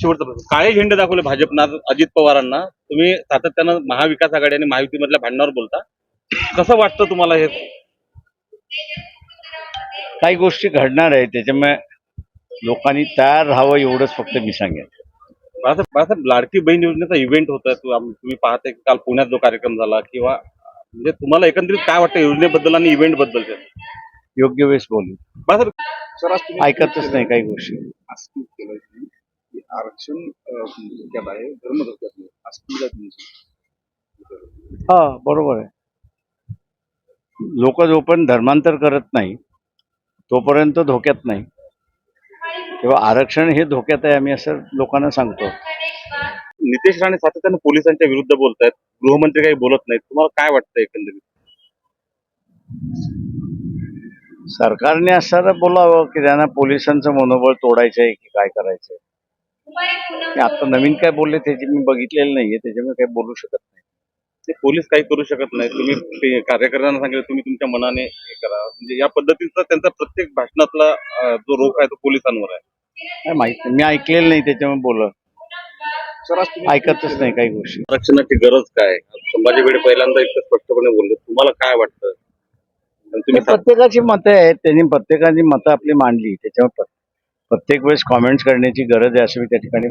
शेवटचा प्रश्न. काळे झेंडे दाखवले भाजपना अजित पवारांना. तुम्ही सातत्यानं महाविकास आघाडी आणि महायुतीमधल्या भांडणावर बोलता. कसं वाटतं तुम्हाला हे? काही गोष्टी घडणार आहे. त्याच्यामुळे लोकांनी तयार राहावं एवढंच फक्त मी सांगेन. बाळासाहेब बाळासाहेब लाडकी बहीण योजनेचा इव्हेंट होता तुम्ही पाहताय की काल पुण्यात जो कार्यक्रम झाला किंवा म्हणजे तुम्हाला एकंदरीत काय वाटतं योजनेबद्दल आणि इव्हेंटबद्दल योग्य वेळेस बोलू. बाळासाहेब सर आज तुम्ही ऐकतच नाही काही गोष्टी. आरक्षण धोक्यात आहे धर्म धोक्यात तुमचं. हा बरोबर आहे. लोक जोपर्यंत धर्मांतर करत नाही तोपर्यंत धोक्यात नाही. तेव्हा आरक्षण हे धोक्यात आहे आम्ही असं लोकांना सांगतो. नितेश राणे सातत्यानं पोलिसांच्या विरुद्ध बोलतायत गृहमंत्री काही बोलत नाहीत. तुम्हाला काय वाटतं एकंदरीत? सरकारने असं बोलावं की त्यांना पोलिसांचं मनोबळ तोडायचं आहे की काय करायचंय. ते आता नवीन काय बोलले त्याची मी बघितलेलं नाहीये त्याच्यामुळे काही बोलू शकत नाही. ते पोलीस काही करू शकत नाही. तुम्ही ते कार्यकर्त्यांना सांगितलं तुम्ही तुमच्या मनाने हे करा. म्हणजे या पद्धतीचा त्यांचा प्रत्येक भाषणातला जो रोख आहे तो पोलिसांवर आहे. काय माहीत नाही. मी ऐकलेलं नाही त्याच्यामुळे बोल ऐकतच नाही काही गोष्टी. आरक्षणाची गरज काय? संभाजी भिडे पहिल्यांदा इतकं स्पष्टपणे बोलले. तुम्हाला काय वाटतं? तुम्ही प्रत्येकाची मतं आहेत. त्यांनी प्रत्येकाची मतं आपली मांडली. त्याच्यावर प्र- प्रत्येक वेळेस कॉमेंट्स करण्याची गरज आहे असं मी त्या ठिकाणी